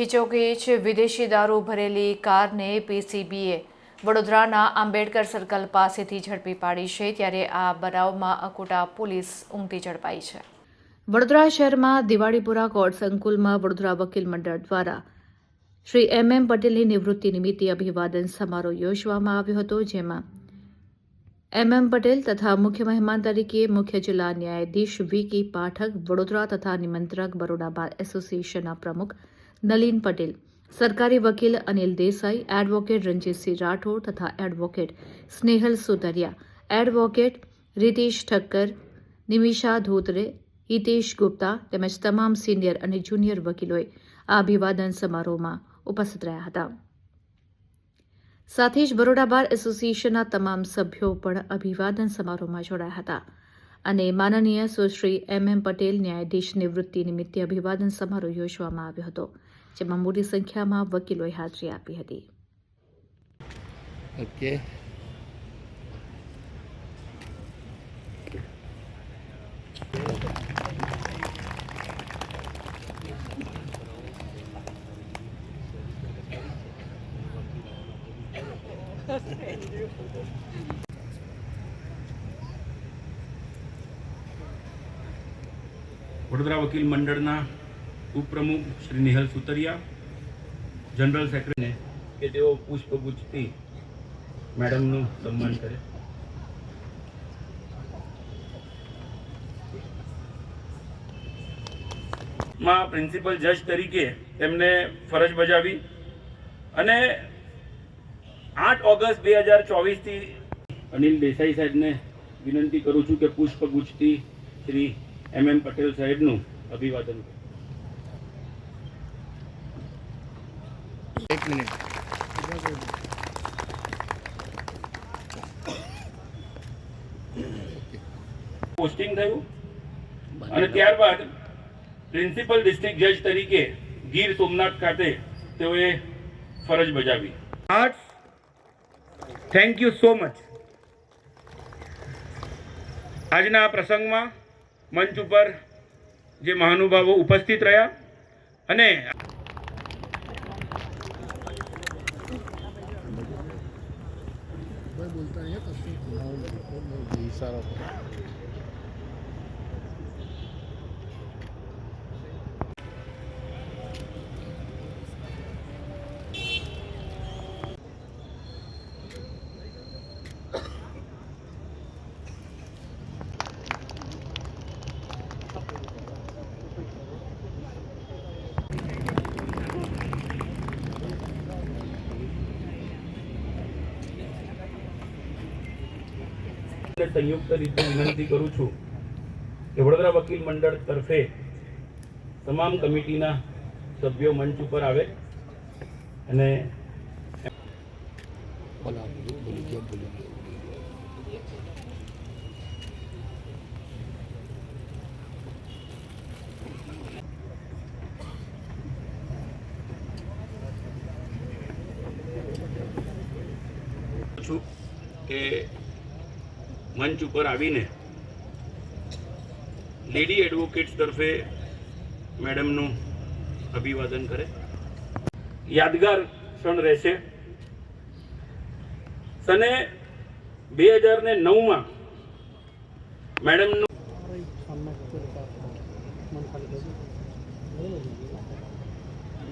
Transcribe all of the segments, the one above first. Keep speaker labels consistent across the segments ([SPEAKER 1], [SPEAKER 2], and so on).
[SPEAKER 1] ખીચોખીચ વિદેશી દારૂ ભરેલી કારને પીસીબીએ વડોદરાના આંબેડકર સર્કલ પાસેથી ઝડપી પાડી છે, ત્યારે આ બનાવમાં અકોટા પોલીસ ઉમટી ઝડપાઈ છે. વડોદરા શહેરમાં દિવાળીપુરા કોર્ટ સંકુલમાં વડોદરા વકીલ મંડળ દ્વારા શ્રી એમ એમ પટેલની નિવૃત્તિ નિમિત્તે અભિવાદન સમારોહ યોજવામાં આવ્યો હતો, જેમાં એમ એમ પટેલ તથા મુખ્ય મહેમાન તરીકે મુખ્ય જિલ્લા ન્યાયાધીશ વી કે પાઠક, વડોદરા તથા નિમંત્રક બરોડા બાર એસોસિએશનના પ્રમુખ નલીન પટેલ, સરકારી વકીલ અનિલ દેસાઈ, એડવોકેટ રણજીતસિંહ રાઠોડ તથા એડવોકેટ સ્નેહલ સુતરિયા, એડવોકેટ રીતેશ ઠક્કર, નિમિષા ધોત્રે, હિતેશ ગુપ્તા તેમજ તમામ સિનિયર અને જુનિયર વકીલોએ આ અભિવાદન સમારોહમાં ઉપસ્થિત રહ્યા હતા. સાથે જ બરોડા બાર એસોસિએશનના તમામ સભ્યો પણ અભિવાદન સમારોહમાં જોડાયા હતા અને માનનીય સુશ્રી એમ એમ પટેલ ન્યાયાધીશ નિવૃત્તિ નિમિત્તે અભિવાદન સમારોહ યોજવામાં આવ્યો હતો. જેમાં મોટી સંખ્યામાં વકીલોએ હાજરી આપી હતી.
[SPEAKER 2] ઓકે.
[SPEAKER 3] વડોદરા વકીલ મંડળના ઉપપ્રમુખ શ્રી નિહલ સુતરિયા, જનરલ સેક્રેટરીને કે તેઓ પુષ્પગુચ્છથી મેડમનું સન્માન કરે માં પ્રિન્સિપલ જજ તરીકે તેમને ફરજ બજાવી અને આઠ ઓગસ્ટ બે હજાર ચોવીસથી અનિલ દેસાઈ સાહેબને વિનંતી કરું છું કે પુષ્પગુચ્છથી શ્રી એમ એમ પટેલ સાહેબનું અભિવાદન કરે. પોસ્ટિંગ થયું. અને ત્યારબાદ પ્રિન્સિપલ ડિસ્ટ્રિક્ટ જજ તરીકે ગીર સોમનાથ ખાતે તેઓએ ફરજ બજાવી. થેન્ક યુ સો મચ આજના આ પ્રસંગમાં મંચ ઉપર જે મહાનુભાવો ઉપસ્થિત રહ્યા અને
[SPEAKER 2] ઇશારો
[SPEAKER 3] સંયુક્ત રીતે વિનંતી કરું છું કે વડોદરા વકીલ મંડળ તરફે તમામ કમિટીના સભ્યો મંચ ઉપર આવે અને કે મંચ ઉપર આવીને લેડી એડવોકેટ્સ તરફે મેડમનું અભિવાદન કરે. યાદગાર ક્ષણ રહેશે. સને બે હજાર ને નવમાં મેડમનું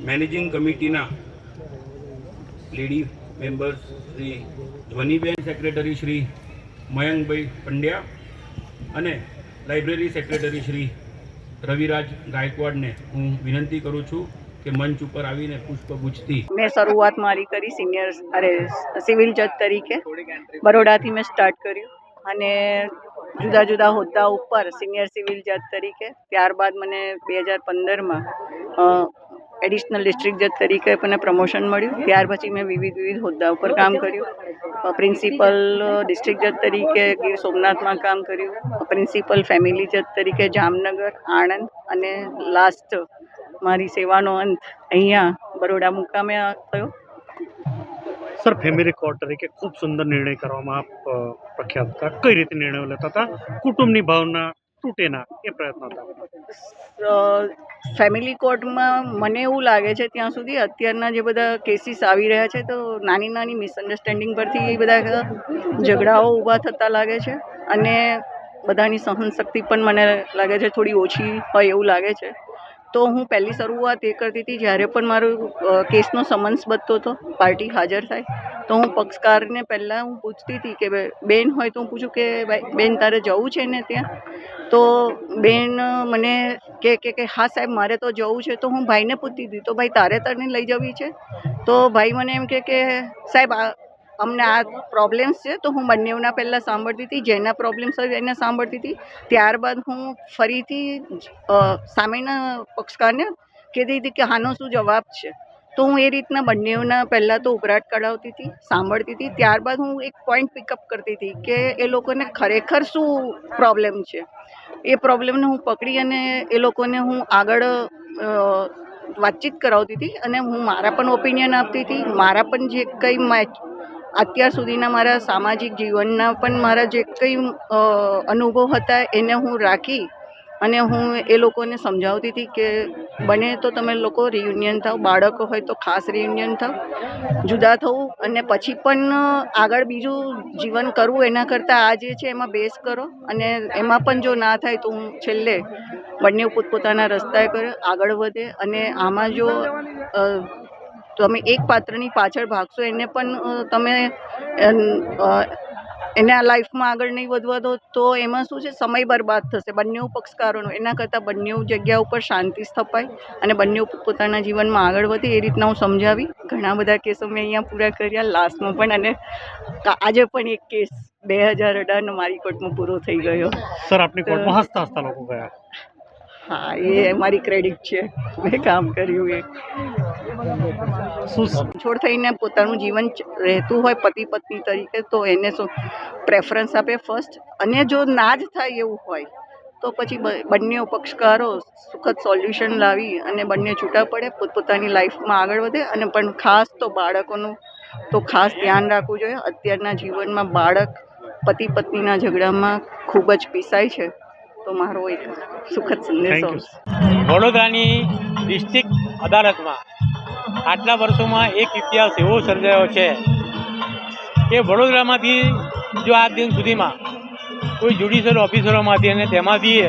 [SPEAKER 3] મેનેજિંગ કમિટીના lady members Shri Dhvaniben, secretary Shri Mayankbhai Pandya અને લાઇબ્રેરી સેક્રેટરી શ્રી રવિરાજ ગાયકવાડને હું વિનંતી કરું છું કે મંચ ઉપર આવીને પુષ્પગુચ્છથી
[SPEAKER 4] મેં શરૂઆત મારી કરી સિનિયર, અરે, સિવિલ જજ તરીકે. બરોડાથી મેં સ્ટાર્ટ કર્યું અને જુદા જુદા હોદ્દા ઉપર સિનિયર સિવિલ જજ તરીકે. ત્યારબાદ મને બે હજાર પંદરમાં એડિશનલ ડિસ્ટ્રિક્ટ જજ તરીકે મને પ્રમોશન મળ્યું. ત્યાર પછી મેં વિવિધ વિવિધ હોદ્દા ઉપર કામ કર્યું. પ્રિન્સિપલ ડિસ્ટ્રિક્ટ જજ તરીકે ગીર સોમનાથમાં કામ કર્યું. પ્રિન્સિપલ ફેમિલી જજ તરીકે જામનગર, આણંદ અને લાસ્ટ મારી સેવાનો અંત અહીંયા બરોડા મુકામે થયો.
[SPEAKER 5] સર, ફેમિલી કોર્ટ તરીકે ખૂબ સુંદર નિર્ણય કરવામાં આપ પ્રખ્યાત હતા. કઈ રીતે નિર્ણયો લેતા હતા? કુટુંબની ભાવના તૂટે ના, એ પ્રયત્ન
[SPEAKER 4] ફેમિલી કોર્ટમાં મને એવું લાગે છે ત્યાં સુધી અત્યારના જે બધા કેસીસ આવી રહ્યા છે તો નાની નાની મિસઅન્ડરસ્ટેન્ડિંગ પરથી એ બધા ઝઘડાઓ ઊભા થતા લાગે છે અને બધાની સહનશક્તિ પણ મને લાગે છે થોડી ઓછી હોય એવું લાગે છે. તો હું પહેલી શરૂઆત એ કરતી હતી જ્યારે પણ મારું કેસનો સમન્સ બનતો હતો, પાર્ટી હાજર થાય, તો હું પક્ષકારને પહેલાં હું પૂછતી હતી કે બેન હોય તો હું પૂછું કે ભાઈ, બેન તારે જવું છે ને ત્યાં? તો બેન મને કે કે કે, હા સાહેબ, મારે તો જવું છે, તો હું ભાઈને પૂછતી હતી, તો ભાઈ તારે તને લઈ જવી છે? તો ભાઈ મને એમ કે સાહેબ અમને આ પ્રોબ્લેમ્સ છે, તો હું બંનેઓના પહેલાં સાંભળતી હતી, જેના પ્રોબ્લેમ્સ હોય એને સાંભળતી હતી. ત્યારબાદ હું ફરીથી સામેના પક્ષકારને કહેતી હતી કે આનો શું જવાબ છે. તો હું એ રીતના બંનેઓના પહેલાં તો ઉભરાટ કઢાવતી હતી, સાંભળતી હતી. ત્યારબાદ હું એક પોઈન્ટ પિકઅપ કરતી હતી કે એ લોકોને ખરેખર શું પ્રોબ્લેમ છે. એ પ્રોબ્લેમને હું પકડી અને એ લોકોને હું આગળ વાતચીત કરાવતી હતી અને હું મારા પણ ઓપિનિયન આપતી હતી. મારા પણ જે કંઈ મેચ અત્યાર સુધીના મારા સામાજિક જીવનના પણ મારા જે કંઈ અનુભવ હતા એને હું રાખી અને હું એ લોકોને સમજાવતી હતી કે બને તો તમે લોકો રિયુનિયન થાવ, બાળકો હોય તો ખાસ રિયુનિયન થાવ, જુદા થવું અને પછી પણ આગળ બીજું જીવન કરવું એના કરતાં આ જે છે એમાં બેસ કરો અને એમાં પણ જો ના થાય તો હું છેલ્લે બંને પોતપોતાના રસ્તાએ આગળ વધે અને આમાં જો તમે એક પાત્રની પાછળ ભાગશો. એને પણ તમે એને એના લાઈફમાં આગળ નહીં વધવા દો તો એમાં શું છે સમય બરબાદ થશે. બંને પક્ષકારોનો એના કરતાં બંને જગ્યા ઉપર શાંતિ સ્થપાય અને બંને પોતાના જીવનમાં આગળ વધે એ રીતના હું સમજાવી. ઘણા બધા કેસો મેં અહીંયા પૂરા કર્યા. લાસ્ટમાં પણ અને આજે પણ એક કેસ બે હજાર અઢારનો મારી કોર્ટમાં પૂરો થઈ ગયો.
[SPEAKER 5] સર આપની કોર્ટમાં હસતા હસતા લોકો ગયા?
[SPEAKER 4] હા એ મારી ક્રેડિટ છે. મેં કામ કર્યું એ. છોડ થઈને પોતાનું જીવન રહેતું હોય પતિ પત્ની તરીકે તો એને શું પ્રેફરન્સ આપે ફર્સ્ટ અને જો ના જ થાય એવું હોય તો પછી બંને પક્ષકારો સુખદ સોલ્યુશન લાવી અને બંને છૂટા પડે પોતપોતાની લાઈફમાં આગળ વધે અને પણ ખાસ તો બાળકોનું તો ખાસ ધ્યાન રાખવું જોઈએ. અત્યારના જીવનમાં બાળક પતિ પત્નીના ઝઘડામાં ખૂબ જ પીસાય છે. તો મારો એક સુખદ સંદેશો.
[SPEAKER 6] વડોદરાની ડિસ્ટ્રિક્ટ અદાલતમાં આટલા વર્ષોમાં એક ઇતિહાસ એવો સર્જાયો છે કે વડોદરામાંથી જો આજ દિન સુધીમાં કોઈ જ્યુડિશિયલ ઓફિસરોમાંથી અને તેમાંથી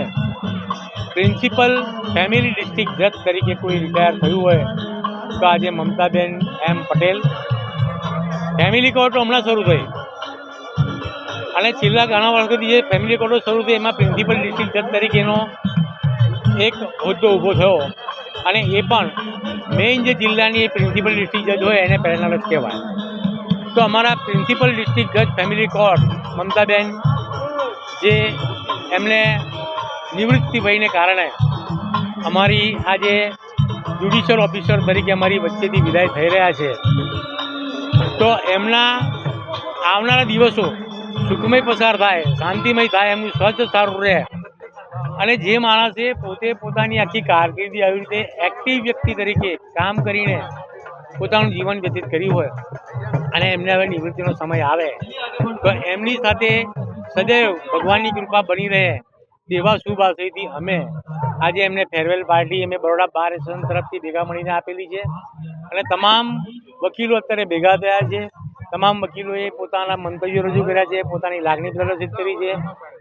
[SPEAKER 6] પ્રિન્સિપલ ફેમિલી ડિસ્ટ્રિક્ટ જજ તરીકે કોઈ રિટાયર થયું હોય, તો આજે Mamtaben M Patel family court હમણાં શરૂ થઈ. અને છેલ્લા ઘણા વર્ષોથી જે ફેમિલી કોર્ટો શરૂ થઈ, એમાં પ્રિન્સિપલ ડિસ્ટ્રિક્ટ જજ તરીકેનો એક હોદ્દો ઊભો થયો. અને એ પણ મેઇન જે જિલ્લાની પ્રિન્સિપલ ડિસ્ટ્રિક્ટ જજ હોય, એને પહેરનાર જ કહેવાય. તો અમારા પ્રિન્સિપલ ડિસ્ટ્રિક્ટ જજ ફેમિલી કોર્ટ મમતાબેન, જે એમને નિવૃત્તિ વયને કારણે અમારી આજે જ્યુડિશિયલ ઓફિસર તરીકે અમારી વચ્ચેથી વિદાય થઈ રહ્યા છે. તો એમના આવનારા દિવસો સુખમય પસાર થાય, શાંતિમય થાય, એમનું સ્વચ્છ સારું રહે. અને જે માણસે પોતે પોતાની આખી કારકિર્દી આવી રીતે એક્ટિવ વ્યક્તિ તરીકે કામ કરીને પોતાનું જીવન વ્યતીત કર્યું હોય અને એમને હવે નિવૃત્તિનો સમય આવે, તો એમની સાથે સદૈવ ભગવાનની કૃપા બની રહે. તેવા શુભ આશયથી અમે આજે એમને ફેરવેલ પાર્ટી અમે બરોડા બાર એસોસિએશન તરફથી ભેગા મળીને આપેલી છે. અને તમામ વકીલો અત્યારે ભેગા થયા છે. તમામ વકીલોએ પોતાના મંતવ્યો રજૂ કર્યા છે, પોતાની લાગણી પ્રદર્શિત કરી છે,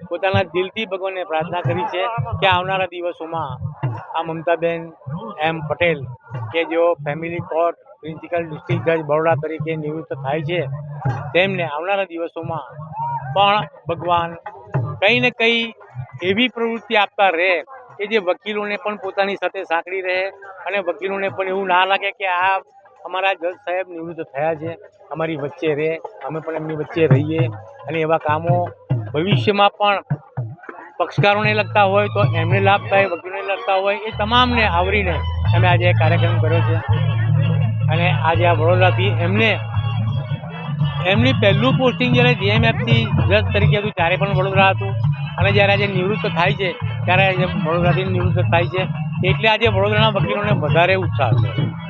[SPEAKER 6] પોતાના દિલથી ભગવાનને પ્રાર્થના કરી છે કે આવનારા દિવસોમાં આ મમતાબેન એમ પટેલ કે જેઓ ફેમિલી કોર્ટ, પ્રિન્સિપલ ડિસ્ટ્રિક્ટ જજ બરોડા તરીકે નિવૃત્ત થાય છે, તેમને આવનારા દિવસોમાં પણ ભગવાન કંઈ ને કંઈ એવી પ્રવૃત્તિ આપતા રહે કે જે વકીલોને પણ પોતાની સાથે સાંકળી રહે અને વકીલોને પણ એવું ના લાગે કે આ અમારા જજ સાહેબ નિવૃત્ત થયા છે, અમારી વચ્ચે રહે, અમે પણ એમની વચ્ચે રહીએ અને એવા કામો ભવિષ્યમાં પણ પક્ષકારોને લગતા હોય તો એમને લાભ થાય વકીલોને લગતા હોય એ તમામને આવરીને અમે આજે કાર્યક્રમ કર્યો છે. અને આજે આ વડોદરાથી એમને, એમની પહેલું પોસ્ટિંગ જ્યારે જીએમએફથી જજ તરીકે હતું ત્યારે પણ વડોદરા હતું. અને જ્યારે આજે નિવૃત્ત થાય છે, ત્યારે આજે વડોદરાથી નિવૃત્ત થાય છે. એટલે આજે વડોદરાના વકીલોને વધારે ઉત્સાહ છે.